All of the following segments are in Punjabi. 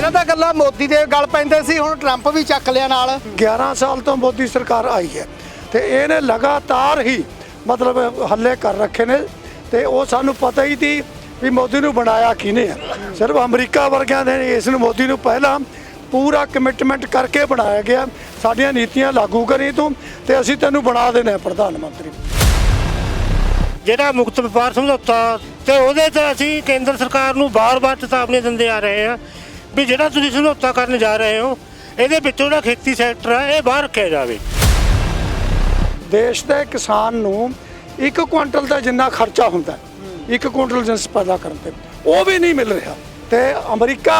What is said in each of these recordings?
ਪਹਿਲਾਂ ਤਾਂ ਗੱਲਾਂ ਮੋਦੀ ਦੇ ਗੱਲ ਪੈਂਦੇ ਸੀ ਹੁਣ ਟਰੰਪ ਵੀ ਚੱਕ ਲਿਆ ਨਾਲ। 11 ਸਾਲ ਤੋਂ ਮੋਦੀ ਸਰਕਾਰ ਆਈ ਹੈ ਤੇ ਇਹਨੇ ਲਗਾਤਾਰ ਹੀ ਮਤਲਬ ਹੱਲੇ ਕਰ ਰੱਖੇ ਨੇ ਤੇ ਉਹ ਸਾਨੂੰ ਪਤਾ ਹੀ ਸੀ ਵੀ ਮੋਦੀ ਨੂੰ ਬਣਾਇਆ ਕਿਹਨੇ ਆ। ਸਿਰਫ ਅਮਰੀਕਾ ਵਰਗਿਆਂ ਨੇ ਇਸ ਨੂੰ ਮੋਦੀ ਨੂੰ ਪਹਿਲਾਂ ਪੂਰਾ ਕਮਿਟਮੈਂਟ ਕਰਕੇ ਬਣਾਇਆ ਗਿਆ। ਸਾਡੀਆਂ ਨੀਤੀਆਂ ਲਾਗੂ ਕਰੀ ਤੂੰ ਤੇ ਅਸੀਂ ਤੈਨੂੰ ਬਣਾ ਦੇਣਾ ਹੈ ਪ੍ਰਧਾਨ ਮੰਤਰੀ। ਜਿਹੜਾ ਮੁਕਤ ਵਪਾਰ ਸਮਝੌਤਾ ਤੇ ਉਹਦੇ ਤੇ ਅਸੀਂ ਕੇਂਦਰ ਸਰਕਾਰ ਨੂੰ ਬਾਰ-ਬਾਰ ਚੇਤਾਵਨੀ ਦਿੰਦੇ ਆ ਰਹੇ ਹਾਂ ਵੀ ਜਿਹੜਾ ਤੁਸੀਂ ਸਮਝੌਤਾ ਕਰਨ ਜਾ ਰਹੇ ਹੋ, ਇਹਦੇ ਵਿੱਚੋਂ ਜਿਹੜਾ ਖੇਤੀ ਸੈਕਟਰ ਹੈ ਇਹ ਬਾਹਰ ਰੱਖਿਆ ਜਾਵੇ। ਦੇਸ਼ ਦੇ ਕਿਸਾਨ ਨੂੰ ਇੱਕ ਕੁਇੰਟਲ ਦਾ ਜਿੰਨਾ ਖਰਚਾ ਹੁੰਦਾ, ਇੱਕ ਕੁਇੰਟਲ ਜਿੰਸ ਪੈਦਾ ਕਰਨ ਤੇ, ਉਹ ਵੀ ਨਹੀਂ ਮਿਲ ਰਿਹਾ। ਤੇ ਅਮਰੀਕਾ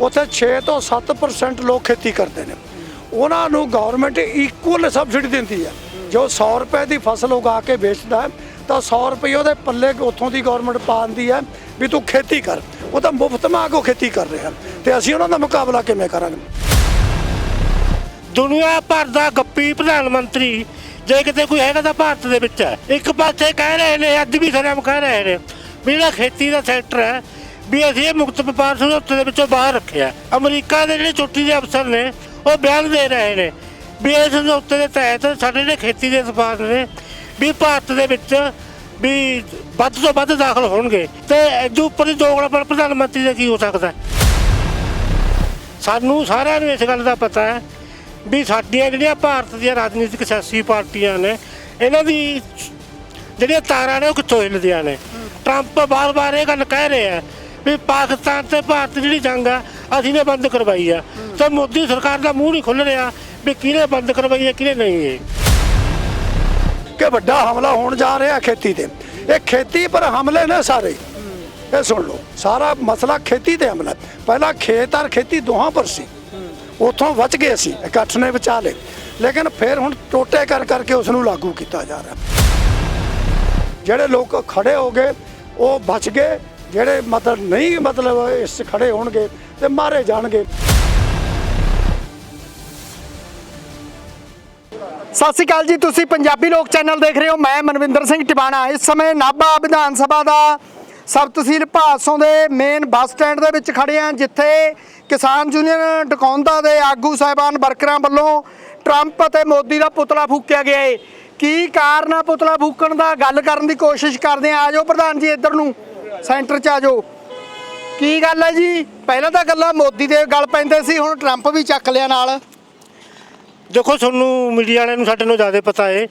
ਉੱਥੇ 6 ਤੋਂ 7% ਲੋਕ ਖੇਤੀ ਕਰਦੇ ਨੇ। ਉਹਨਾਂ ਨੂੰ ਗਵਰਨਮੈਂਟ ਇਕੁਅਲ ਸਬਸਿਡੀ ਦਿੰਦੀ ਹੈ। ਜੋ 100 ਰੁਪਏ ਦੀ ਫਸਲ ਉਗਾ ਕੇ ਵੇਚਦਾ ਤਾਂ 100 ਰੁਪਏ ਉਹਦੇ ਪੱਲੇ ਉੱਥੋਂ ਦੀ ਗਵਰਨਮੈਂਟ ਪਾਉਂਦੀ ਹੈ ਵੀ ਤੂੰ ਖੇਤੀ ਕਰ। ਉਹ ਤਾਂ ਮੁਫਤ ਮਾ ਕੋ ਖੇਤੀ ਕਰ ਰਿਹਾ। ਤੇ ਅਸੀਂ ਉਹਨਾਂ ਦਾ ਮੁਕਾਬਲਾ ਕਿਵੇਂ ਕਰਾਂਗੇ? ਦੁਨੀਆ ਭਰ ਦਾ ਗੱਪੀ ਪ੍ਰਧਾਨ ਮੰਤਰੀ, ਜੇ ਕਿਤੇ ਕੋਈ ਹੈਗਾ ਤਾਂ ਭਾਰਤ ਦੇ ਵਿੱਚ ਹੈ। ਇੱਕ ਪਾਸੇ ਕਹਿ ਰਹੇ ਨੇ, ਅੱਜ ਵੀ ਸਰਮ ਕਹਿ ਰਹੇ ਨੇ, ਵੀ ਜਿਹੜਾ ਖੇਤੀ ਦਾ ਸੈਕਟਰ ਹੈ, ਵੀ ਅਸੀਂ ਇਹ ਮੁਕਤ ਵਪਾਰ ਸਮਝੌਤੇ ਦੇ ਵਿੱਚੋਂ ਬਾਹਰ ਰੱਖਿਆ ਅਮਰੀਕਾ ਦੇ ਜਿਹੜੇ ਚੋਟੀ ਦੇ ਅਫਸਰ ਨੇ, ਉਹ ਬਿਆਨ ਦੇ ਰਹੇ ਨੇ, ਵੀ ਇਸ ਸਮਝੌਤੇ ਦੇ ਤਹਿਤ ਸਾਡੇ ਜਿਹੜੇ ਖੇਤੀ ਦੇ ਉਤਪਾਦ ਨੇ, ਵੀ ਭਾਰਤ ਦੇ ਵਿੱਚ ਵੀ ਵੱਧ ਤੋਂ ਵੱਧ ਦਾਖਲ ਹੋਣਗੇ। ਤੇ ਇਹਦੇ ਉੱਪਰ ਹੀ ਦੋਗਲਾ ਪ੍ਰਧਾਨ ਮੰਤਰੀ ਦਾ ਕੀ ਹੋ ਸਕਦਾ ਸਾਨੂੰ ਸਾਰਿਆਂ ਨੂੰ ਇਸ ਗੱਲ ਦਾ ਪਤਾ ਹੈ ਵੀ ਸਾਡੀਆਂ ਜਿਹੜੀਆਂ ਭਾਰਤ ਦੀਆਂ ਰਾਜਨੀਤਿਕ ਸਿਆਸੀ ਪਾਰਟੀਆਂ ਨੇ, ਇਹਨਾਂ ਦੀ ਜਿਹੜੀਆਂ ਤਾਰਾਂ ਨੇ ਉਹ ਕਿੱਥੋਂ ਹਿੱਲਦੀਆਂ ਨੇ? ਟਰੰਪ ਬਾਰ-ਬਾਰ ਇਹ ਗੱਲ ਕਹਿ ਰਿਹਾ ਹੈ ਵੀ ਪਾਕਿਸਤਾਨ ਤੇ ਭਾਰਤ ਜਿਹੜੀ ਜੰਗ ਆ, ਅਸੀਂ ਨੇ ਬੰਦ ਕਰਵਾਈ ਆ। ਤੇ ਮੋਦੀ ਸਰਕਾਰ ਦਾ ਮੂੰਹ ਨਹੀਂ ਖੁੱਲ ਰਿਹਾ ਵੀ ਕਿਹਨੇ ਬੰਦ ਕਰਵਾਈ ਹੈ, ਕਿਹਨੇ ਨਹੀਂ ਹੈ ਕਿ ਵੱਡਾ ਹਮਲਾ ਹੋਣ ਜਾ ਰਿਹਾ ਖੇਤੀ ਤੇ। ਇਹ ਖੇਤੀ ਪਰ ਹਮਲੇ ਨੇ ਸਾਰੇ। ਇਹ ਸੁਣ ਲਓ, ਸਾਰਾ ਮਸਲਾ ਖੇਤੀ ਤੇ ਹਮਲਾ ਪਹਿਲਾਂ ਖੇਤ ਔਰ ਖੇਤੀ ਦੋਹਾਂ ਪਰ ਸੀ। ਉਥੋਂ ਬਚ ਗਏ ਸੀ ਇਕੱਠ ਨੇ ਬਚਾ ਲਏ ਲੇਕਿਨ ਫਿਰ ਹੁਣ ਟੋਟੇ ਕਰ ਕਰਕੇ ਉਸ ਨੂੰ ਲਾਗੂ ਕੀਤਾ ਜਾ ਰਿਹਾ। ਜਿਹੜੇ ਲੋਕ ਖੜੇ ਹੋ ਗਏ, ਉਹ ਬਚ ਗਏ। ਜਿਹੜੇ ਮਤਲਬ ਨਹੀਂ ਮਤਲਬ ਇਸ ਖੜੇ ਹੋਣਗੇ, ਤੇ ਮਾਰੇ ਜਾਣਗੇ। ਸਤਿ ਸ਼੍ਰੀ ਅਕਾਲ ਜੀ, ਤੁਸੀਂ ਪੰਜਾਬੀ ਲੋਕ ਚੈਨਲ ਦੇਖ ਰਹੇ ਹੋ। ਮੈਂ ਮਨਵਿੰਦਰ ਸਿੰਘ ਟਿਵਾਣਾ। ਇਸ ਸਮੇਂ ਨਾਭਾ ਵਿਧਾਨ ਸਭਾ ਦਾ ਸਬ ਤਹਿਸੀਲ ਭਾਦਸੋਂ ਦੇ ਮੇਨ ਬੱਸ ਸਟੈਂਡ ਦੇ ਵਿੱਚ ਖੜੇ ਹਾਂ, ਜਿੱਥੇ ਕਿਸਾਨ ਯੂਨੀਅਨ ਡਕੌਂਦਾ ਦੇ ਆਗੂ ਸਾਹਿਬਾਨ ਵਰਕਰਾਂ ਵੱਲੋਂ ਟਰੰਪ ਅਤੇ ਮੋਦੀ ਦਾ ਪੁਤਲਾ ਫੂਕਿਆ ਗਿਆ ਏ। ਕੀ ਕਾਰਨ ਆ ਪੁਤਲਾ ਫੂਕਣ ਦਾ? ਗੱਲ ਕਰਨ ਦੀ ਕੋਸ਼ਿਸ਼ ਕਰਦੇ ਆ ਆਜੋ ਪ੍ਰਧਾਨ ਜੀ ਇੱਧਰ ਨੂੰ। ਸੈਂਟਰ 'ਚ ਆਜੋ। ਕੀ ਗੱਲ ਹੈ ਜੀ? ਪਹਿਲਾਂ ਤਾਂ ਗੱਲਾਂ ਮੋਦੀ ਦੇ ਗੱਲ ਪੈਂਦੇ ਸੀ, ਹੁਣ ਟਰੰਪ ਵੀ ਚੱਕ ਲਿਆ ਨਾਲ। ਦੇਖੋ, ਤੁਹਾਨੂੰ ਮੀਡੀਆ ਵਾਲਿਆਂ ਨੂੰ ਸਾਡੇ ਨੂੰ ਜ਼ਿਆਦਾ ਪਤਾ ਏ।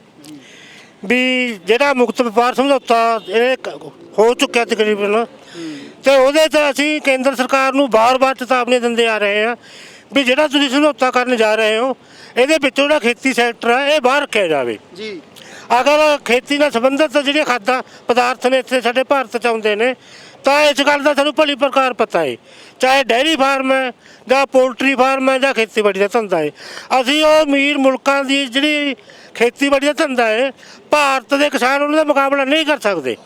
ਵੀ ਜਿਹੜਾ ਮੁਕਤ ਵਪਾਰ ਸਮਝੌਤਾ ਇਹ ਹੋ ਚੁੱਕਿਆ ਤਕਰੀਬਨ ਤੇ ਉਹਦੇ ਤੇ ਅਸੀਂ ਕੇਂਦਰ ਸਰਕਾਰ ਨੂੰ ਬਾਰ-ਬਾਰ ਚੇਤਾਵਨੀ ਦਿੰਦੇ ਆ ਰਹੇ ਹਾਂ ਵੀ ਜਿਹੜਾ ਤੁਸੀਂ ਸਮਝੌਤਾ ਕਰਨ ਜਾ ਰਹੇ ਹੋ ਇਹਦੇ ਵਿੱਚੋਂ ਜਿਹੜਾ ਖੇਤੀ ਸੈਕਟਰ ਹੈ ਇਹ ਬਾਹਰ ਰੱਖਿਆ ਜਾਵੇ। ਜੀ। ਅਗਰ ਖੇਤੀ ਨਾਲ ਸੰਬੰਧਿਤ ਜਿਹੜੇ ਖਾਦਾਂ ਪਦਾਰਥ ਨੇ ਇੱਥੇ ਸਾਡੇ ਭਾਰਤ ਚ ਆਉਂਦੇ ਨੇ ਤਾਂ ਇਸ ਗੱਲ ਦਾ ਸਾਨੂੰ ਭਲੀ ਪ੍ਰਕਾਰ ਪਤਾ ਹੈ ਚਾਹੇ ਡੈਰੀ ਫਾਰਮ ਹੈ ਜਾਂ ਪੋਲਟਰੀ ਫਾਰਮ ਹੈ ਜਾਂ ਖੇਤੀਬਾੜੀ ਦਾ ਧੰਦਾ ਹੈ ਅਸੀਂ ਉਹ ਅਮੀਰ ਮੁਲਕਾਂ ਦੀ ਜਿਹੜੀ ਖੇਤੀਬਾੜੀ ਦਾ ਧੰਦਾ ਹੈ ਭਾਰਤ ਦੇ ਕਿਸਾਨ ਉਹਨਾਂ ਦਾ ਮੁਕਾਬਲਾ ਨਹੀਂ ਕਰ ਸਕਦੇ।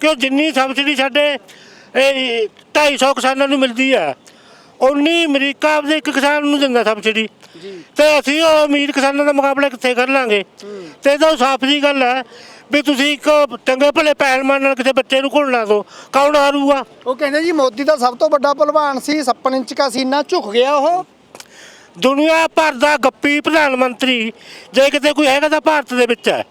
ਕਿਉਂ? ਜਿੰਨੀ ਸਬਸਿਡੀ ਸਾਡੇ ਇਹ 250 ਕਿਸਾਨਾਂ ਨੂੰ ਮਿਲਦੀ ਹੈ ਉਨੀ ਅਮਰੀਕਾ ਦੇ ਇੱਕ ਕਿਸਾਨ ਨੂੰ ਦਿੰਦਾ ਸਬਸਿਡੀ ਤੇ ਅਸੀਂ ਉਹ ਅਮੀਰ ਕਿਸਾਨਾਂ ਦਾ ਮੁਕਾਬਲਾ ਕਿੱਥੇ ਕਰ ਲਾਂਗੇ? ਤੇ ਇਹਦਾ ਸਾਫ਼ ਜੀ ਗੱਲ ਹੈ ਵੀ ਤੁਸੀਂ ਇੱਕ ਚੰਗੇ ਭਲੇ ਪਹਿਲਵਾਨ ਨਾਲ ਕਿਸੇ ਬੱਚੇ ਨੂੰ ਘੁਲਣਾ ਦੋ ਕੌਣ ਹਾਰੂਗਾ? ਉਹ ਕਹਿੰਦੇ ਜੀ ਮੋਦੀ ਦਾ ਸਭ ਤੋਂ ਵੱਡਾ ਭਲਵਾਨ ਸੀ 56 ਇੰਚ ਦਾ ਸੀਨਾ ਝੁਕ ਗਿਆ ਉਹ। ਦੁਨੀਆ ਭਰ ਦਾ ਗੱਪੀ ਪ੍ਰਧਾਨ ਮੰਤਰੀ ਜੇ ਕਿਤੇ ਕੋਈ ਹੈਗਾ ਤਾਂ ਭਾਰਤ ਦੇ ਵਿੱਚ ਹੈ।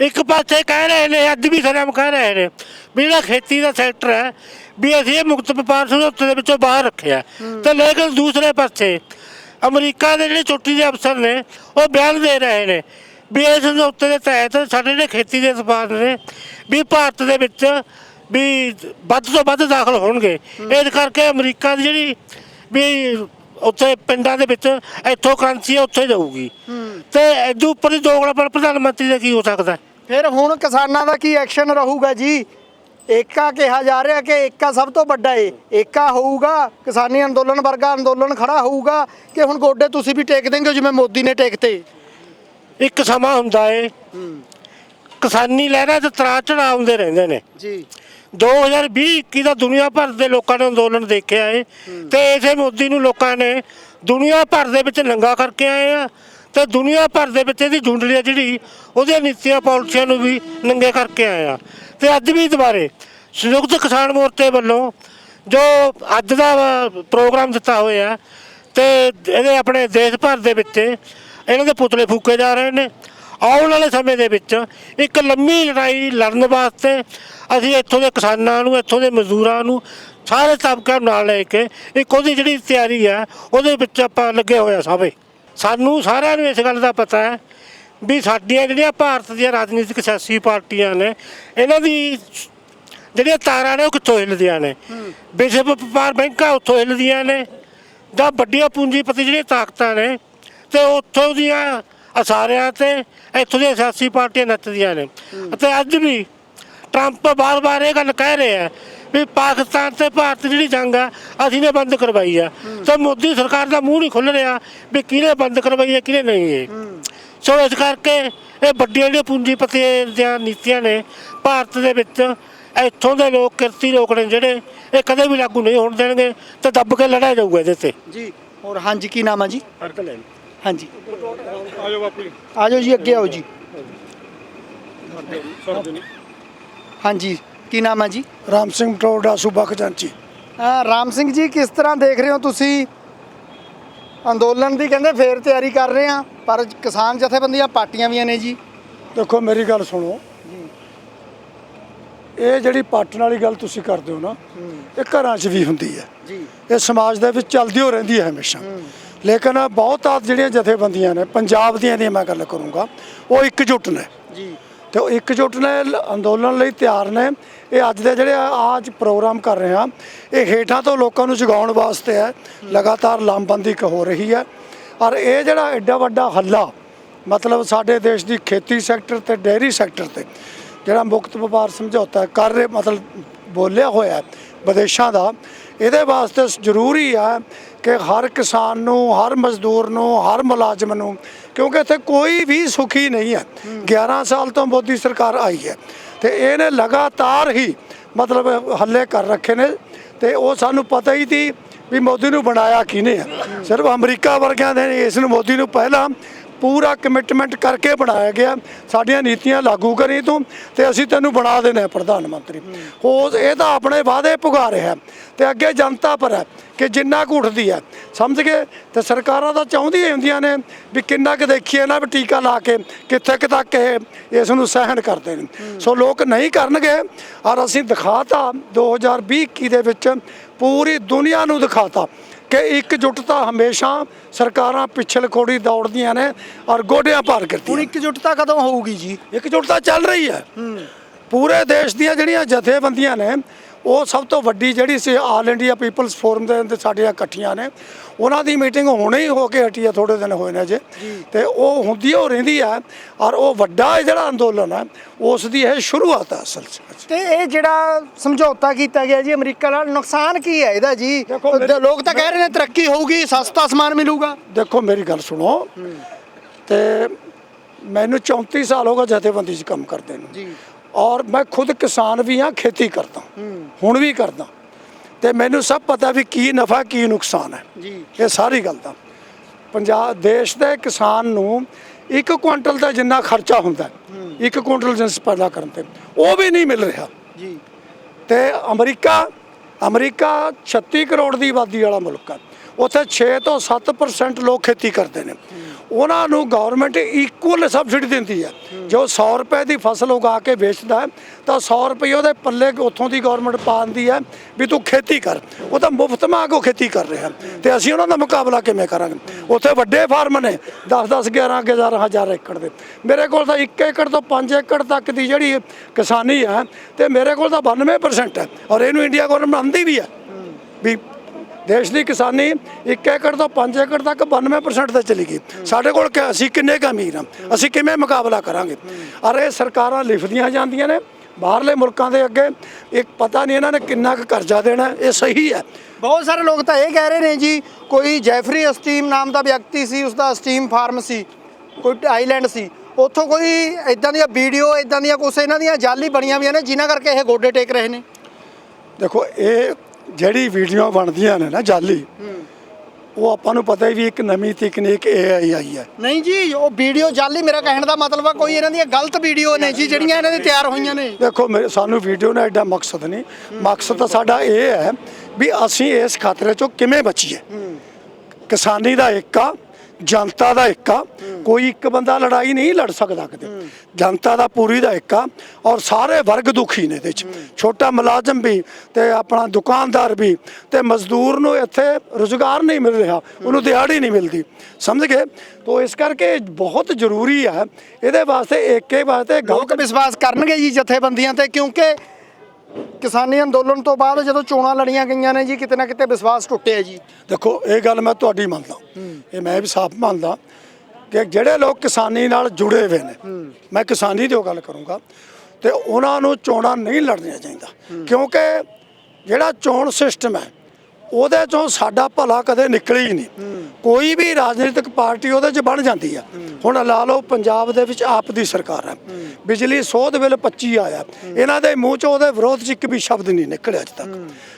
ਇੱਕ ਪਾਸੇ ਕਹਿ ਰਹੇ ਨੇ ਅੱਜ ਵੀ ਸਰਮ ਕਹਿ ਰਹੇ ਨੇ ਵੀ ਜਿਹੜਾ ਖੇਤੀ ਦਾ ਸੈਕਟਰ ਹੈ ਵੀ ਅਸੀਂ ਇਹ ਮੁਕਤ ਵਪਾਰ ਸਮਝੌਤੇ ਦੇ ਵਿੱਚੋਂ ਬਾਹਰ ਰੱਖਿਆ ਤੇ ਲੇਕਿਨ ਦੂਸਰੇ ਪਾਸੇ ਅਮਰੀਕਾ ਦੇ ਜਿਹੜੇ ਚੋਟੀ ਦੇ ਅਫਸਰ ਨੇ ਉਹ ਬਿਆਨ ਦੇ ਰਹੇ ਨੇ ਵੀ ਇਸ ਸਮਝੌਤੇ ਦੇ ਤਹਿਤ ਸਾਡੇ ਜਿਹੜੇ ਖੇਤੀ ਦੇ ਉਤਪਾਦ ਨੇ ਵੀ ਭਾਰਤ ਦੇ ਵਿੱਚ ਵੀ ਵੱਧ ਤੋਂ ਵੱਧ ਦਾਖਲ ਹੋਣਗੇ। ਇਸ ਕਰਕੇ ਅਮਰੀਕਾ ਦੀ ਜਿਹੜੀ ਵੀ ਉੱਥੇ ਪਿੰਡਾਂ ਦੇ ਵਿੱਚ ਇੱਥੋਂ ਕਰੰਸੀ ਉੱਥੇ ਜਾਊਗੀ। ਤੇ ਇਹਦੇ ਉੱਪਰ ਹੀ ਦੋਗਲਾ ਪ੍ਰਧਾਨ ਮੰਤਰੀ ਦਾ ਕੀ ਹੋ ਸਕਦਾ? ਫਿਰ ਹੁਣ ਕਿਸਾਨਾਂ ਦਾ ਕੀ ਐਕਸ਼ਨ ਰਹੂਗਾ ਜੀ? ਏਕਾ ਕਿਹਾ ਜਾ ਰਿਹਾ ਕਿ ਏਕਾ ਸਭ ਤੋਂ ਵੱਡਾ ਏ। ਏਕਾ ਹੋਊਗਾ ਕਿਸਾਨੀ ਅੰਦੋਲਨ ਵਰਗਾ ਅੰਦੋਲਨ ਖੜਾ ਹੋਊਗਾ ਕਿ ਹੁਣ ਗੋਡੇ ਤੁਸੀਂ ਵੀ ਟੇਕ ਦੇਂਗੇ ਜਿਵੇਂ ਮੋਦੀ ਨੇ ਟੇਕਤੇ? ਇੱਕ ਸਮਾਂ ਹੁੰਦਾ ਏ। ਕਿਸਾਨੀ ਲਹਿਰਾਂ ਤੇ ਤਰਾ ਚੜਾ ਆਉਂਦੇ ਰਹਿੰਦੇ ਨੇ। ਜੀ। 2020 21 ਦਾ ਦੁਨੀਆ ਭਰ ਦੇ ਲੋਕਾਂ ਨੇ ਅੰਦੋਲਨ ਦੇਖਿਆ ਏ ਤੇ ਇਸੇ ਮੋਦੀ ਨੂੰ ਲੋਕਾਂ ਨੇ ਦੁਨੀਆ ਭਰ ਦੇ ਵਿੱਚ ਨੰਗਾ ਕਰਕੇ ਆਏ ਆ ਤੇ ਦੁਨੀਆ ਭਰ ਦੇ ਵਿੱਚ ਇਹਦੀ ਜੁੰਡਲੀ ਆ ਜਿਹੜੀ ਉਹਦੀਆਂ ਨੀਤੀਆਂ ਪਾਲਿਸੀਆਂ ਨੂੰ ਵੀ ਨੰਗੇ ਕਰਕੇ ਆਏ ਆ। ਤੇ ਅੱਜ ਵੀ ਦੁਬਾਰੇ ਸੰਯੁਕਤ ਕਿਸਾਨ ਮੋਰਚੇ ਵੱਲੋਂ ਜੋ ਅੱਜ ਦਾ ਪ੍ਰੋਗਰਾਮ ਦਿੱਤਾ ਹੋਇਆ ਤੇ ਇਹਦੇ ਆਪਣੇ ਦੇਸ਼ ਭਰ ਦੇ ਵਿੱਚ ਇਹਨਾਂ ਦੇ ਪੁਤਲੇ ਫੂਕੇ ਜਾ ਰਹੇ ਨੇ। ਆਉਣ ਵਾਲੇ ਸਮੇਂ ਦੇ ਵਿੱਚ ਇੱਕ ਲੰਮੀ ਲੜਾਈ ਲੜਨ ਵਾਸਤੇ ਅਸੀਂ ਇੱਥੋਂ ਦੇ ਕਿਸਾਨਾਂ ਨੂੰ ਇੱਥੋਂ ਦੇ ਮਜ਼ਦੂਰਾਂ ਨੂੰ ਸਾਰੇ ਤਬਕਿਆਂ ਨੂੰ ਨਾਲ ਲੈ ਕੇ ਇੱਕ ਉਹਦੀ ਜਿਹੜੀ ਤਿਆਰੀ ਹੈ ਉਹਦੇ ਵਿੱਚ ਆਪਾਂ ਲੱਗੇ ਹੋਏ ਆ ਸਾਰੇ। ਸਾਨੂੰ ਸਾਰਿਆਂ ਨੂੰ ਇਸ ਗੱਲ ਦਾ ਪਤਾ ਹੈ ਵੀ ਸਾਡੀਆਂ ਜਿਹੜੀਆਂ ਭਾਰਤ ਦੀਆਂ ਰਾਜਨੀਤਿਕ ਸਿਆਸੀ ਪਾਰਟੀਆਂ ਨੇ ਇਹਨਾਂ ਦੀ ਜਿਹੜੀਆਂ ਤਾਰਾਂ ਨੇ ਉਹ ਕਿੱਥੋਂ ਹਿੱਲਦੀਆਂ ਨੇ? ਵਿਸ਼ਵ ਵਪਾਰ ਬੈਂਕਾਂ ਉੱਥੋਂ ਹਿੱਲਦੀਆਂ ਨੇ ਜਾਂ ਵੱਡੀਆਂ ਪੂੰਜੀਪਤੀ ਜਿਹੜੀਆਂ ਤਾਕਤਾਂ ਨੇ ਤੇ ਉੱਥੋਂ ਦੀਆਂ ਅਸਾਰਿਆਂ ਤੇ ਇੱਥੋਂ ਦੀਆਂ ਸਿਆਸੀ ਪਾਰਟੀਆਂ ਨੱਚਦੀਆਂ ਨੇ। ਅਤੇ ਅੱਜ ਵੀ ਟਰੰਪ ਬਾਰ-ਬਾਰ ਇਹ ਗੱਲ ਕਹਿ ਰਿਹਾ ਵੀ ਪਾਕਿਸਤਾਨ ਤੇ ਭਾਰਤ ਦੀ ਜਿਹੜੀ ਜੰਗ ਆ ਅਸੀਂ ਨੇ ਬੰਦ ਕਰਵਾਈ ਆ। ਤੇ ਮੋਦੀ ਸਰਕਾਰ ਦਾ ਮੂੰਹ ਨਹੀਂ ਖੁੱਲ ਰਿਹਾ ਵੀ ਕਿਹਨੇ ਬੰਦ ਕਰਵਾਈ ਹੈ ਕਿਹਨੇ ਨਹੀਂ ਹੈ। ਸੋ ਇਸ ਕਰਕੇ ਇਹ ਵੱਡੀਆਂ ਜਿਹੜੀਆਂ ਪੂੰਜੀਪਤੀ ਦੀਆਂ ਨੀਤੀਆਂ ਨੇ ਭਾਰਤ ਦੇ ਵਿੱਚ ਇੱਥੋਂ ਦੇ ਲੋਕ ਕਿਰਤੀ ਲੋਕ ਨੇ ਜਿਹੜੇ ਇਹ ਕਦੇ ਵੀ ਲਾਗੂ ਨਹੀਂ ਹੋਣ ਦੇਣਗੇ ਤੇ ਦੱਬ ਕੇ ਲੜਿਆ ਜਾਊਗਾ ਇਹਦੇ ਤੇ। ਜੀ ਹੋਰ ਹਾਂਜੀ ਕੀ ਨਾਮ ਆ ਜੀ? ਫ਼ਰਕ ਲੈ ਹਾਂਜੀ। ਆਜੋ ਜੀ ਅੱਗੇ ਆਓ ਜੀ। ਹਾਂਜੀ ਕੀ ਨਾਮ ਆ ਜੀ? ਰਾਮ ਸਿੰਘ ਟੋਡਾ ਸੂਬਾ ਖਜ਼ਾਨਚੀ। ਅਹ ਰਾਮ ਸਿੰਘ ਜੀ ਕਿਸ ਤਰ੍ਹਾਂ ਦੇਖ ਰਹੇ ਹੋ ਤੁਸੀਂ? ਅੰਦੋਲਨ ਦੀ ਕਹਿੰਦੇ ਫੇਰ ਤਿਆਰੀ ਕਰ ਰਹੇ ਆ ਪਰ ਕਿਸਾਨ ਜਥੇਬੰਦੀਆਂ ਪਾਰਟੀਆਂ ਵੀਆਂ ਨੇ ਜੀ। ਦੇਖੋ ਮੇਰੀ ਗੱਲ ਸੁਣੋ। ਇਹ ਜਿਹੜੀ ਪਾਟਣ ਵਾਲੀ ਗੱਲ ਤੁਸੀਂ ਕਰਦੇ ਹੋ ਨਾ ਇਹ ਘਰਾਂ 'ਚ ਵੀ ਹੁੰਦੀ ਹੈ। ਜੀ। ਇਹ ਸਮਾਜ ਦੇ ਵਿੱਚ ਚੱਲਦੀ ਹੋ ਰਹਿੰਦੀ ਹੈ ਹਮੇਸ਼ਾ। ਲੇਕਿਨ ਬਹੁਤ ਆ ਜਿਹੜੀਆਂ ਜਥੇਬੰਦੀਆਂ ਨੇ ਪੰਜਾਬ ਦੀਆਂ ਦੀ ਮੈਂ ਗੱਲ ਕਰੂੰਗਾ ਉਹ ਇਕਜੁੱਟ ਨੇ। ਜੀ। ਤੇ ਉਹ ਇਕਜੁੱਟ ਨੇ ਅੰਦੋਲਨ ਲਈ ਤਿਆਰ ਨੇ। ਇਹ ਅੱਜ ਦੇ ਜਿਹੜੇ ਅੱਜ ਪ੍ਰੋਗਰਾਮ ਕਰ ਰਹੇ ਆ ਇਹ ਹੇਠਾਂ ਤੋਂ ਲੋਕਾਂ ਨੂੰ ਜਗਾਉਣ ਵਾਸਤੇ ਹੈ। ਲਗਾਤਾਰ ਲਾਮਬੰਦੀ ਹੋ ਰਹੀ ਹੈ। ਔਰ ਇਹ ਜਿਹੜਾ ਐਡਾ ਵੱਡਾ ਹੱਲਾ ਮਤਲਬ ਸਾਡੇ ਦੇਸ਼ ਦੀ ਖੇਤੀ ਸੈਕਟਰ ਤੇ ਡੇਅਰੀ ਸੈਕਟਰ ਤੇ ਜਿਹੜਾ ਮੁਕਤ ਵਪਾਰ ਸਮਝੌਤਾ ਕਰ ਰਹੇ ਮਤਲਬ ਬੋਲਿਆ ਹੋਇਆ ਵਿਦੇਸ਼ਾਂ ਦਾ। ਇਹਦੇ ਵਾਸਤੇ ਜ਼ਰੂਰੀ ਆ ਕਿ ਹਰ ਕਿਸਾਨ ਨੂੰ, ਹਰ ਮਜ਼ਦੂਰ ਨੂੰ, ਹਰ ਮੁਲਾਜ਼ਮ ਨੂੰ, ਕਿਉਂਕਿ ਇੱਥੇ ਕੋਈ ਵੀ ਸੁਖੀ ਨਹੀਂ ਹੈ। 11 ਸਾਲ ਤੋਂ ਮੋਦੀ ਸਰਕਾਰ ਆਈ ਹੈ ਤੇ ਇਹਨੇ ਲਗਾਤਾਰ ਹੀ ਮਤਲਬ ਹੱਲੇ ਕਰ ਰੱਖੇ ਨੇ ਤੇ ਉਹ ਸਾਨੂੰ ਪਤਾ ਹੀ ਸੀ ਵੀ ਮੋਦੀ ਨੂੰ ਬਣਾਇਆ ਕਿਹਨੇ ਹੈ ਸਿਰਫ ਅਮਰੀਕਾ ਵਰਗਿਆਂ ਦੇ ਇਸ ਨੂੰ ਮੋਦੀ ਨੂੰ ਪਹਿਲਾਂ ਪੂਰਾ ਕਮਿਟਮੈਂਟ ਕਰਕੇ ਬਣਾਇਆ ਗਿਆ। ਸਾਡੀਆਂ ਨੀਤੀਆਂ ਲਾਗੂ ਕਰੀ ਤੂੰ ਤੇ ਅਸੀਂ ਤੈਨੂੰ ਬਣਾ ਦੇਣਾ ਪ੍ਰਧਾਨ ਮੰਤਰੀ। ਉਹ ਇਹ ਤਾਂ ਆਪਣੇ ਵਾਅਦੇ ਪੁਗਾ ਰਿਹਾ ਹੈ ਤੇ ਅੱਗੇ ਜਨਤਾ ਪਰ ਹੈ ਕਿ ਜਿੰਨਾ ਕੁ ਉੱਠਦੀ ਹੈ। ਸਮਝ ਗਏ? ਤੇ ਸਰਕਾਰਾਂ ਤਾਂ ਚਾਹੁੰਦੀਆਂ ਹੁੰਦੀਆਂ ਨੇ ਵੀ ਕਿੰਨਾ ਕੁ ਦੇਖੀਏ ਨਾ ਵੀ ਟੀਕਾ ਲਾ ਕੇ ਕਿੱਥੇ ਕੁ ਤੱਕ ਇਹ, ਇਸ ਨੂੰ ਸਹਿਣ ਕਰਦੇ ਨੇ। ਸੋ ਲੋਕ ਨਹੀਂ ਕਰਨਗੇ ਔਰ ਅਸੀਂ ਦਿਖਾਤਾ 2020 ਦੇ ਵਿੱਚ ਪੂਰੀ ਦੁਨੀਆ ਨੂੰ ਦਿਖਾਤਾ। ਕਿ ਇਕਜੁੱਟਤਾ ਹਮੇਸ਼ਾ ਸਰਕਾਰਾਂ ਪਿਛਲ ਖੋੜੀ ਦੌੜਦੀਆਂ ਨੇ ਔਰ ਗੋਡਿਆਂ ਪਾਰ ਹੁਣ ਕਰਦੀਆਂ ਇਕਜੁੱਟਤਾ ਕਦੋਂ ਹੋਊਗੀ ਜੀ? ਇਕਜੁੱਟਤਾ ਚੱਲ ਰਹੀ ਹੈ। ਪੂਰੇ ਦੇਸ਼ ਦੀਆਂ ਜਿਹੜੀਆਂ ਜਥੇਬੰਦੀਆਂ ਨੇ ਉਹ ਸਭ ਤੋਂ ਵੱਡੀ ਜਿਹੜੀ ਸੀ ਆਲ ਇੰਡੀਆ ਪੀਪਲਸ ਫੋਰਮ ਦੇ ਅੰਦਰ ਸਾਡੀਆਂ ਇਕੱਠੀਆਂ ਨੇ ਉਹਨਾਂ ਦੀ ਮੀਟਿੰਗ ਹੁਣੇ ਹੀ ਹੋ ਕੇ ਹਟੀ ਹੈ ਥੋੜੇ ਦਿਨ ਹੋਏ ਨੇ ਜੇ। ਤੇ ਉਹ ਹੁੰਦੀ ਹੋ ਰਹਿੰਦੀ ਹੈ ਔਰ ਉਹ ਵੱਡਾ ਜਿਹੜਾ ਅੰਦੋਲਨ ਹੈ ਉਸ ਦੀ ਇਹ ਸ਼ੁਰੂਆਤ ਹੈ ਅਸਲ 'ਚ। ਤੇ ਇਹ ਜਿਹੜਾ ਸਮਝੌਤਾ ਕੀਤਾ ਗਿਆ ਜੀ ਅਮਰੀਕਾ ਨਾਲ ਨੁਕਸਾਨ ਕੀ ਹੈ ਇਹਦਾ ਜੀ? ਲੋਕ ਤਾਂ ਕਹਿ ਰਹੇ ਨੇ ਤਰੱਕੀ ਹੋਊਗੀ ਸਸਤਾ ਸਮਾਨ ਮਿਲੂਗਾ। ਦੇਖੋ ਮੇਰੀ ਗੱਲ ਸੁਣੋ। ਤੇ ਮੈਨੂੰ 34 ਸਾਲ ਹੋ ਗਏ ਜਥੇਬੰਦੀ 'ਚ ਕੰਮ ਕਰਦੇ ਨੂੰ। ਜੀ। ਔਰ ਮੈਂ ਖੁਦ ਕਿਸਾਨ ਵੀ ਹਾਂ ਖੇਤੀ ਕਰਦਾ। ਹੁਣ ਵੀ ਕਰਦਾ। ਤੇ ਮੈਨੂੰ ਸਭ ਪਤਾ ਵੀ ਕੀ ਨਫਾ ਕੀ ਨੁਕਸਾਨ ਹੈ। ਜੀ। ਇਹ ਸਾਰੀ ਗੱਲ ਦਾ। ਪੰਜਾਬ ਦੇਸ਼ ਦੇ ਕਿਸਾਨ ਨੂੰ ਇੱਕ ਕੁਇੰਟਲ ਦਾ ਜਿੰਨਾ ਖਰਚਾ ਹੁੰਦਾ ਇੱਕ ਕੁਇੰਟਲ ਜਿੰਸ ਪੈਦਾ ਕਰਨ ਤੇ ਉਹ ਵੀ ਨਹੀਂ ਮਿਲ ਰਿਹਾ। ਜੀ। ਤੇ ਅਮਰੀਕਾ ਅਮਰੀਕਾ 36 ਕਰੋੜ ਦੀ ਆਬਾਦੀ ਵਾਲਾ ਮੁਲਕ ਹੈ। ਉੱਥੇ 6 ਤੋਂ 7% ਲੋਕ ਖੇਤੀ ਕਰਦੇ ਨੇ। ਉਹਨਾਂ ਨੂੰ ਗਵਰਨਮੈਂਟ ਇਕੁਅਲ ਸਬਸਿਡੀ ਦਿੰਦੀ ਹੈ। ਜੋ 100 ਰੁਪਏ ਦੀ ਫਸਲ ਉਗਾ ਕੇ ਵੇਚਦਾ ਹੈ, ਤਾਂ 100 ਰੁਪਏ ਉਹਦੇ ਪੱਲੇ ਉੱਥੋਂ ਦੀ ਗਵਰਨਮੈਂਟ ਪਾਉਂਦੀ ਹੈ ਵੀ ਤੂੰ ਖੇਤੀ ਕਰ। ਉਹ ਤਾਂ ਮੁਫਤ ਮਾਂ ਕੋ ਖੇਤੀ ਕਰ ਰਿਹਾ। ਤੇ ਅਸੀਂ ਉਹਨਾਂ ਦਾ ਮੁਕਾਬਲਾ ਕਿਵੇਂ ਕਰਾਂਗੇ? ਉੱਥੇ ਵੱਡੇ ਫਾਰਮ ਨੇ 10 10 11 11 ਹਜ਼ਾਰ ਏਕੜ ਦੇ। ਮੇਰੇ ਕੋਲ ਤਾਂ 1 ਏਕੜ ਤੋਂ 5 ਏਕੜ ਤੱਕ ਦੀ ਜਿਹੜੀ ਕਿਸਾਨੀ ਹੈ, ਤੇ ਮੇਰੇ ਕੋਲ ਤਾਂ 92% ਹੈ। ਔਰ ਇਹਨੂੰ ਇੰਡੀਆ ਗਵਰਨਮੈਂਟ ਆਂਦੀ ਵੀ ਹੈ। ਵੀ ਦੇਸ਼ ਦੀ ਕਿਸਾਨੀ 1 ਏਕੜ ਤੋਂ 5 ਏਕੜ ਤੱਕ 92% ਤੇ ਚਲੀ ਗਈ। ਸਾਡੇ ਕੋਲ ਕਿ ਅਸੀਂ ਕਿੰਨੇ ਕੁ ਅਮੀਰ ਹਾਂ? ਅਸੀਂ ਕਿਵੇਂ ਮੁਕਾਬਲਾ ਕਰਾਂਗੇ? ਔਰ ਇਹ ਸਰਕਾਰਾਂ ਲਿਖਦੀਆਂ ਜਾਂਦੀਆਂ ਨੇ ਬਾਹਰਲੇ ਮੁਲਕਾਂ ਦੇ ਅੱਗੇ। ਇੱਕ ਪਤਾ ਨਹੀਂ ਇਹਨਾਂ ਨੇ ਕਿੰਨਾ ਕੁ ਕਰਜ਼ਾ ਦੇਣਾ ਇਹ ਸਹੀ ਹੈ। ਬਹੁਤ ਸਾਰੇ ਲੋਕ ਤਾਂ ਇਹ ਕਹਿ ਰਹੇ ਨੇ ਜੀ ਕੋਈ ਜੈਫਰੀ ਅਸਟੀਮ ਨਾਮ ਦਾ ਵਿਅਕਤੀ ਸੀ ਉਸ ਦਾ ਸਟੀਮ ਫਾਰਮ ਸੀ ਕੋਈ ਆਈਲੈਂਡ ਸੀ। ਉੱਥੋਂ ਕੋਈ ਇਦਾਂ ਦੀਆਂ ਵੀਡੀਓ ਇਦਾਂ ਦੀਆਂ ਕੁਛ ਇਹਨਾਂ ਦੀਆਂ ਜਾਲੀ ਬਣੀਆਂ ਹੋਈਆਂ ਨੇ ਜਿਨ੍ਹਾਂ ਕਰਕੇ ਇਹ ਗੋਡੇ ਟੇਕ ਰਹੇ ਨੇ। ਦੇਖੋ ਇਹ ਜਿਹੜੀ ਵੀਡੀਓ ਬਣਦੀਆਂ ਨੇ ਨਾ ਜਾਲੀ ਉਹ ਆਪਾਂ ਨੂੰ ਪਤਾ ਹੀ ਵੀ ਇੱਕ ਨਵੀਂ ਤਕਨੀਕ AI ਆਈ ਹੈ। ਨਹੀਂ ਜੀ ਉਹ ਵੀਡੀਓ ਜਾਲੀ ਮੇਰਾ ਕਹਿਣ ਦਾ ਮਤਲਬ ਆ ਕੋਈ ਇਹਨਾਂ ਦੀਆਂ ਗਲਤ ਵੀਡੀਓ ਨੇ ਜੀ ਜਿਹੜੀਆਂ ਇਹਨਾਂ ਦੀ ਤਿਆਰ ਹੋਈਆਂ ਨੇ। ਦੇਖੋ ਮੇਰੇ ਸਾਨੂੰ ਵੀਡੀਓ ਨਾਲ ਐਡਾ ਮਕਸਦ ਨਹੀਂ। ਮਕਸਦ ਤਾਂ ਸਾਡਾ ਇਹ ਹੈ ਵੀ ਅਸੀਂ ਇਸ ਖਤਰੇ ਚੋਂ ਕਿਵੇਂ ਬਚੀਏ। ਕਿਸਾਨੀ ਦਾ ਏਕਾ ਜਨਤਾ ਦਾ ਏਕਾ ਕੋਈ ਇੱਕ ਬੰਦਾ ਲੜਾਈ ਨਹੀਂ ਲੜ ਸਕਦਾ ਕਿਤੇ ਜਨਤਾ ਦਾ ਪੂਰੀ ਦਾ ਏਕਾ ਔਰ ਸਾਰੇ ਵਰਗ ਦੁਖੀ ਨੇ ਇਹਦੇ ਚ। ਛੋਟਾ ਮੁਲਾਜ਼ਮ ਵੀ ਤੇ ਆਪਣਾ ਦੁਕਾਨਦਾਰ ਵੀ ਤੇ ਮਜ਼ਦੂਰ ਨੂੰ ਇੱਥੇ ਰੁਜ਼ਗਾਰ ਨਹੀਂ ਮਿਲ ਰਿਹਾ ਉਹਨੂੰ ਦਿਹਾੜੀ ਨਹੀਂ ਮਿਲਦੀ। ਸਮਝ ਗਏ? ਤੋ ਇਸ ਕਰਕੇ ਬਹੁਤ ਜ਼ਰੂਰੀ ਹੈ ਇਹਦੇ ਵਾਸਤੇ ਏਕੇ ਵਾਸਤੇ ਲੋਕ ਵਿਸ਼ਵਾਸ ਕਰਨਗੇ ਜੀ ਜਥੇਬੰਦੀਆਂ ਤੇ ਕਿਉਂਕਿ ਕਿਸਾਨੀ ਅੰਦੋਲਨ ਤੋਂ ਬਾਅਦ ਜਦੋਂ ਚੋਣਾਂ ਲੜੀਆਂ ਗਈਆਂ ਨੇ ਜੀ, ਕਿਤੇ ਨਾ ਕਿਤੇ ਵਿਸ਼ਵਾਸ ਟੁੱਟਿਆ ਜੀ। ਦੇਖੋ, ਇਹ ਗੱਲ ਮੈਂ ਤੁਹਾਡੀ ਮੰਨਦਾ। ਇਹ ਮੈਂ ਵੀ ਸਾਫ਼ ਮੰਨਦਾ ਕਿ ਜਿਹੜੇ ਲੋਕ ਕਿਸਾਨੀ ਨਾਲ ਜੁੜੇ ਹੋਏ ਨੇ, ਮੈਂ ਕਿਸਾਨੀ ਦੀ ਉਹ ਗੱਲ ਕਰੂੰਗਾ, ਤੇ ਉਹਨਾਂ ਨੂੰ ਚੋਣਾਂ ਨਹੀਂ ਲੜਨੀਆਂ ਚਾਹੀਦਾ। ਕਿਉਂਕਿ ਜਿਹੜਾ ਚੋਣ ਸਿਸਟਮ ਹੈ ਉਹਦੇ ਚੋਂ ਸਾਡਾ ਭਲਾ ਕਦੇ ਨਿਕਲ ਹੀ ਨਹੀਂ। ਕੋਈ ਵੀ ਰਾਜਨੀਤਿਕ ਪਾਰਟੀ ਉਹਦੇ 'ਚ ਬਣ ਜਾਂਦੀ ਆ। ਹੁਣ ਲਾ ਲਓ ਪੰਜਾਬ ਦੇ ਵਿੱਚ ਆਪ ਦੀ ਸਰਕਾਰ ਹੈ। ਬਿਜਲੀ ਸੋਧ ਬਿੱਲ 25 ਆਇਆ। ਇਹਨਾਂ ਦੇ ਮੂੰਹ 'ਚ ਉਹਦੇ ਵਿਰੋਧ 'ਚ ਇੱਕ ਵੀ ਸ਼ਬਦ ਨਹੀਂ ਨਿਕਲਿਆ ਅੱਜ ਤੱਕ।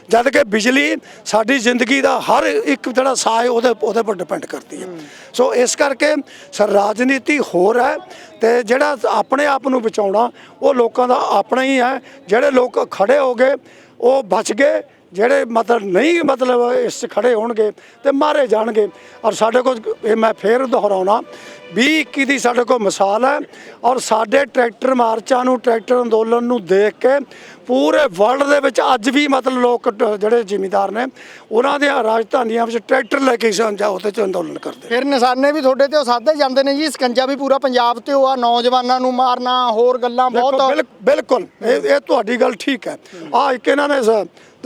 ਜਦ ਕਿ ਬਿਜਲੀ ਸਾਡੀ ਜ਼ਿੰਦਗੀ ਦਾ ਹਰ ਇੱਕ ਜਿਹੜਾ ਸਾਹ ਹੈ ਉਹਦੇ ਉਹਦੇ ਪਰ ਡਿਪੈਂਡ ਕਰਦੀ ਹੈ। ਸੋ ਇਸ ਕਰਕੇ ਸਰ ਰਾਜਨੀਤੀ ਹੋਰ ਹੈ ਤੇ ਜਿਹੜਾ ਆਪਣੇ ਆਪ ਨੂੰ ਬਚਾਉਣਾ ਉਹ ਲੋਕਾਂ ਦਾ ਆਪਣਾ ਹੀ ਹੈ। ਜਿਹੜੇ ਲੋਕ ਖੜੇ ਹੋ ਗਏ ਉਹ ਬਚ ਗਏ। ਜਿਹੜੇ ਮਤਲਬ ਨਹੀਂ ਮਤਲਬ ਇਸ 'ਚ ਖੜੇ ਹੋਣਗੇ ਤੇ ਮਾਰੇ ਜਾਣਗੇ। ਔਰ ਸਾਡੇ ਕੋਲ ਇਹ ਮੈਂ ਫੇਰ ਦੁਹਰਾਉਣਾ 20 21 ਦੀ ਸਾਡੇ ਕੋਲ ਮਿਸਾਲ ਹੈ ਔਰ ਸਾਡੇ ਟਰੈਕਟਰ ਮਾਰਚਾਂ ਨੂੰ ਟਰੈਕਟਰ ਅੰਦੋਲਨ ਨੂੰ ਦੇਖ ਕੇ ਪੂਰੇ ਵਰਲਡ ਦੇ ਵਿੱਚ ਅੱਜ ਵੀ ਮਤਲਬ ਲੋਕ ਜਿਹੜੇ ਜ਼ਿਮੀਂਦਾਰ ਨੇ ਉਹਨਾਂ ਦੇ ਰਾਜਧਾਨੀਆਂ ਵਿੱਚ ਟਰੈਕਟਰ ਲੈ ਕੇ ਸੰਜਾ ਉਹਦੇ ਚ ਅੰਦੋਲਨ ਕਰਦੇ ਫਿਰ ਨਿਸ਼ਾਨੇ ਵੀ ਤੁਹਾਡੇ ਤੇ ਉਹ ਸਾਧੇ ਜਾਂਦੇ ਨੇ ਜੀ ਸਕੰਜਾ ਵੀ ਪੂਰਾ ਪੰਜਾਬ ਤੇ ਉਹ ਆ ਨੌਜਵਾਨਾਂ ਨੂੰ ਮਾਰਨਾ ਹੋਰ ਗੱਲਾਂ ਬਹੁਤ ਬਿਲ- ਬਿਲਕੁਲ ਇਹ ਇਹ ਤੁਹਾਡੀ ਗੱਲ ਠੀਕ ਹੈ। ਆ ਇੱਕ ਇਹਨਾਂ ਨੇ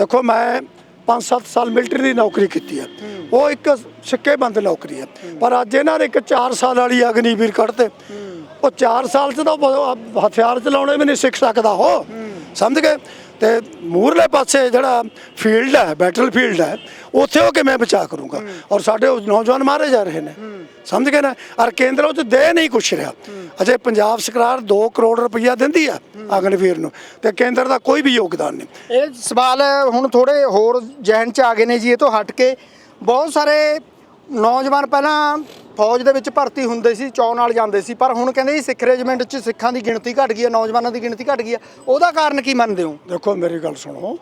ਦੇਖੋ ਮੈਂ 5-7 ਸਾਲ ਮਿਲਟਰੀ ਦੀ ਨੌਕਰੀ ਕੀਤੀ ਹੈ। ਉਹ ਇੱਕ ਸਿੱਕੇ ਬੰਦ ਨੌਕਰੀ ਹੈ। ਪਰ ਅੱਜ ਇਹਨਾਂ ਨੇ ਇੱਕ 4 ਸਾਲ ਵਾਲੀ ਅਗਨੀਵੀਰ ਕੱਢਤੇ। ਉਹ 4 ਸਾਲ ਚ ਤਾਂ ਉਹ ਹਥਿਆਰ ਚਲਾਉਣੇ ਵੀ ਨਹੀਂ ਸਿੱਖ ਸਕਦਾ ਉਹ। ਸਮਝ ਗਏ? ਤੇ ਮੂਰਲੇ ਪਾਸੇ ਜਿਹੜਾ ਫੀਲਡ ਹੈ ਬੈਟਲ ਫੀਲਡ ਹੈ ਉੱਥੇ ਉਹ ਕਿਵੇਂ ਬਚਾ ਕਰੂੰਗਾ? ਔਰ ਸਾਡੇ ਨੌਜਵਾਨ ਮਾਰੇ ਜਾ ਰਹੇ ਨੇ। ਸਮਝ ਗਏ ਨਾ? ਔਰ ਕੇਂਦਰ ਉਹ ਚ ਦੇ ਨਹੀਂ ਕੁਛ ਰਿਹਾ। ਅਜੇ ਪੰਜਾਬ ਸਰਕਾਰ 2 ਕਰੋੜ ਰੁਪਈਆ ਦਿੰਦੀ ਆ ਅਗਨਵੀਰ ਨੂੰ। ਤੇ ਕੇਂਦਰ ਦਾ ਕੋਈ ਵੀ ਯੋਗਦਾਨ ਨਹੀਂ। ਇਹ ਸਵਾਲ ਹੁਣ ਥੋੜੇ ਹੋਰ ਜਹਿਨ ਚ ਆ ਗਏ ਨੇ ਜੀ ਇਹ ਤੋਂ ਹਟ ਕੇ ਬਹੁਤ ਸਾਰੇ ਨੌਜਵਾਨ ਪਹਿਲਾਂ ਫੌਜ ਦੇ ਵਿੱਚ ਭਰਤੀ ਹੁੰਦੇ ਸੀ ਚੌ ਨਾਲ ਜਾਂਦੇ ਸੀ ਪਰ ਹੁਣ ਕਹਿੰਦੇ ਜੀ ਸਿੱਖ ਰੈਜੀਮੈਂਟ 'ਚ ਸਿੱਖਾਂ ਦੀ ਗਿਣਤੀ ਘਟ ਗਈ ਹੈ ਨੌਜਵਾਨਾਂ ਦੀ ਗਿਣਤੀ ਘਟ ਗਈ ਹੈ। ਉਹਦਾ ਕਾਰਨ ਕੀ ਮੰਨਦੇ ਹੋ? ਦੇਖੋ ਮੇਰੀ ਗੱਲ ਸੁਣੋ।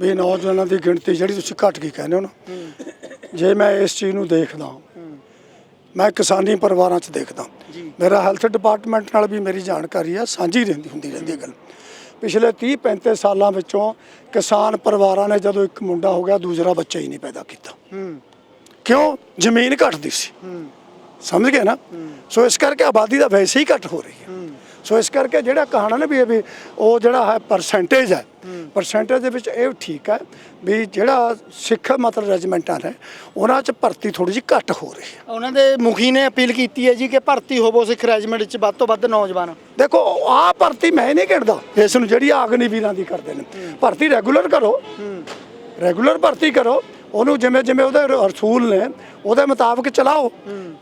ਵੀ ਨੌਜਵਾਨਾਂ ਦੀ ਗਿਣਤੀ ਜਿਹੜੀ ਤੁਸੀਂ ਘਟ ਗਈ ਕਹਿੰਦੇ ਹੋ ਨਾ ਜੇ ਮੈਂ ਇਸ ਚੀਜ਼ ਨੂੰ ਦੇਖਦਾ ਮੈਂ ਕਿਸਾਨੀ ਪਰਿਵਾਰਾਂ 'ਚ ਦੇਖਦਾ ਮੇਰਾ ਹੈਲਥ ਡਿਪਾਰਟਮੈਂਟ ਨਾਲ ਵੀ ਮੇਰੀ ਜਾਣਕਾਰੀ ਆ ਸਾਂਝੀ ਰਹਿੰਦੀ ਹੁੰਦੀ ਰਹਿੰਦੀ ਹੈ ਗੱਲ। ਪਿਛਲੇ 30 35 ਸਾਲਾਂ ਵਿੱਚੋਂ ਕਿਸਾਨ ਪਰਿਵਾਰਾਂ ਨੇ ਜਦੋਂ ਇੱਕ ਮੁੰਡਾ ਹੋ ਗਿਆ ਦੂਸਰਾ ਬੱਚਾ ਹੀ ਨਹੀਂ ਪੈਦਾ ਕੀਤਾ। ਕਿਉਂ? ਜ਼ਮੀਨ ਘਟਦੀ ਸੀ। ਸਮਝ ਗਏ ਨਾ? ਸੋ ਇਸ ਕਰਕੇ ਆਬਾਦੀ ਦਾ ਵੈਸੇ ਹੀ ਘਟ ਹੋ ਰਹੀ ਹੈ। ਸੋ ਇਸ ਕਰਕੇ ਜਿਹੜਾ ਕਹਾਣਾ ਨਾ ਵੀ ਇਹ ਵੀ ਉਹ ਜਿਹੜਾ ਹੈ ਪਰਸੈਂਟੇਜ ਹੈ। ਪਰਸੈਂਟੇਜ ਦੇ ਵਿੱਚ ਇਹ ਠੀਕ ਹੈ ਵੀ ਜਿਹੜਾ ਸਿੱਖ ਮਤਲਬ ਰੈਜੀਮੈਂਟਾਂ ਨੇ ਉਹਨਾਂ 'ਚ ਭਰਤੀ ਥੋੜੀ ਜਿਹੀ ਘੱਟ ਹੋ ਰਹੀ ਹੈ। ਉਹਨਾਂ ਦੇ ਮੁਖੀ ਨੇ ਅਪੀਲ ਕੀਤੀ ਹੈ ਜੀ ਕਿ ਭਰਤੀ ਹੋਵੋ ਸਿੱਖ ਰੈਜੀਮੈਂਟ 'ਚ ਵੱਧ ਤੋਂ ਵੱਧ ਨੌਜਵਾਨ। ਦੇਖੋ ਆਹ ਭਰਤੀ ਮੈਂ ਨਹੀਂ ਕਿਹੜਾ ਇਸ ਨੂੰ ਜਿਹੜੀ ਆਗਨੀ ਵੀਰਾਂ ਦੀ ਕਰਦੇ ਨੇ। ਭਰਤੀ ਰੈਗੂਲਰ ਕਰੋ। ਰੈਗੂਲਰ ਭਰਤੀ ਕਰੋ। ਉਹਨੂੰ ਜਿਵੇਂ ਜਿਵੇਂ ਉਹਦੇ ਰਸੂਲ ਨੇ ਉਹਦੇ ਮੁਤਾਬਕ ਚਲਾਓ।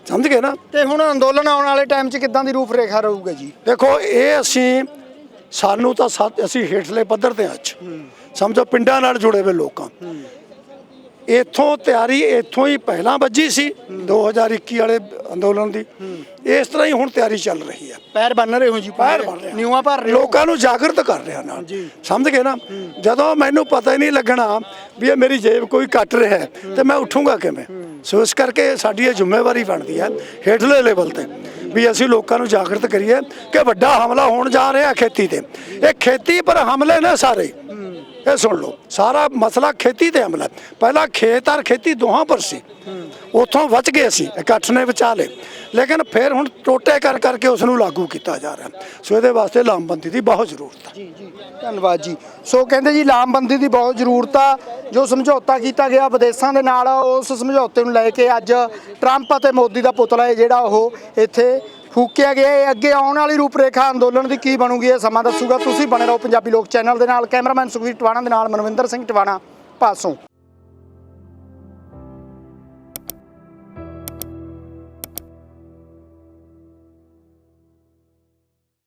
ਸਮਝ ਗਏ ਨਾ? ਤੇ ਹੁਣ ਅੰਦੋਲਨ ਆਉਣ ਵਾਲੇ ਟਾਈਮ 'ਚ ਕਿੱਦਾਂ ਦੀ ਰੂਪ ਰੇਖਾ ਰਹੂਗਾ ਜੀ? ਦੇਖੋ ਇਹ ਅਸੀਂ ਸਾਨੂੰ ਤਾਂ ਸਾ- ਅਸੀਂ ਹੇਠਲੇ ਪੱਧਰ ਤੇ ਹਾਂ ਅੱਜ। ਸਮਝੋ ਪਿੰਡਾਂ ਨਾਲ ਜੁੜੇ ਹੋਏ ਲੋਕਾਂ। ਇਥੋਂ ਤਿਆਰੀ ਇਥੋਂ ਹੀ ਪਹਿਲਾਂ ਵੱਜੀ ਸੀ 2021 ਵਾਲੇ ਅੰਦੋਲਨ ਦੀ। ਇਸ ਤਰ੍ਹਾਂ ਹੀ ਹੁਣ ਤਿਆਰੀ ਚੱਲ ਰਹੀ ਹੈ। ਪੈਰ ਬੰਨ ਰਹੇ ਹੋ ਜੀ ਪੈਰ। ਬਣ ਰਿਹਾ ਨਿਊਆਂ ਭਰ ਰਹੇ ਹੋ। ਲੋਕਾਂ ਨੂੰ ਜਾਗਰਤ ਕਰ ਰਿਹਾ ਨਾਲ। ਸਮਝ ਗਏ ਨਾ? ਜਦੋਂ ਮੈਨੂੰ ਪਤਾ ਹੀ ਨਹੀਂ ਲੱਗਣਾ ਵੀ ਇਹ ਮੇਰੀ ਜੇਬ ਕੋਈ ਕੱਟ ਰਿਹਾ ਹੈ ਤੇ ਮੈਂ ਉੱਠੂੰਗਾ ਕਿਵੇਂ? ਸੋ ਇਸ ਕਰਕੇ ਸਾਡੀ ਇਹ ਜ਼ਿੰਮੇਵਾਰੀ ਬਣਦੀ ਹੈ ਹੇਠਲੇ ਲੈਵਲ ਤੇ ਵੀ ਅਸੀਂ ਲੋਕਾਂ ਨੂੰ ਜਾਗਰਤ ਕਰੀਏ ਕਿ ਵੱਡਾ ਹਮਲਾ ਹੋਣ ਜਾ ਰਿਹਾ ਖੇਤੀ ਤੇ। ਇਹ ਖੇਤੀ ਪਰ ਹਮਲੇ ਨੇ ਸਾਰੇ। ਇਹ ਸੁਣ ਲਓ, ਸਾਰਾ ਮਸਲਾ ਖੇਤੀ ਤੇ ਹਮਲਾ। ਹੈ। ਪਹਿਲਾਂ ਖੇਤ ਔਰ ਖੇਤੀ ਦੋਹਾਂ ਪਰ ਸੀ। ਉੱਥੋਂ ਬਚ ਗਏ ਸੀ ਇਕੱਠ ਨੇ ਬਚਾ ਲਏ। ਲੇਕਿਨ ਫਿਰ ਹੁਣ ਟੋਟੇ ਕਰ ਕਰਕੇ ਉਸ ਨੂੰ ਲਾਗੂ ਕੀਤਾ ਜਾ ਰਿਹਾ। ਸੋ ਇਹਦੇ ਵਾਸਤੇ ਲਾਮਬੰਦੀ ਦੀ ਬਹੁਤ ਜ਼ਰੂਰਤ ਹੈ ਜੀ ਜੀ, ਧੰਨਵਾਦ ਜੀ। ਸੋ ਕਹਿੰਦੇ ਜੀ, ਲਾਮਬੰਦੀ ਦੀ ਬਹੁਤ ਜ਼ਰੂਰਤ ਆ। ਜੋ ਸਮਝੌਤਾ ਕੀਤਾ ਗਿਆ ਵਿਦੇਸ਼ਾਂ ਦੇ ਨਾਲ, ਉਸ ਸਮਝੌਤੇ ਨੂੰ ਲੈ ਕੇ ਅੱਜ ਟਰੰਪ ਅਤੇ ਮੋਦੀ ਦਾ ਪੁਤਲਾ ਹੈ ਜਿਹੜਾ ਉਹ ਇੱਥੇ ਫੂਕਿਆ ਗਿਆ ਹੈ। ਅੱਗੇ ਆਉਣ ਵਾਲੀ ਰੂਪਰੇਖਾ ਅੰਦੋਲਨ ਦੀ ਕੀ ਬਣੂਗੀ ਇਹ ਸਮਾਂ ਦੱਸੂਗਾ। ਤੁਸੀਂ ਬਣੇ ਰਹੋ ਪੰਜਾਬੀ ਲੋਕ ਚੈਨਲ ਦੇ ਨਾਲ। ਕੈਮਰਾਮੈਨ ਸੁਖਵੀਰ ਟਵਾਣਾ ਦੇ ਨਾਲ ਮਨਵਿੰਦਰ ਸਿੰਘ ਟਵਾਣਾ, ਪਾਸੋਂ।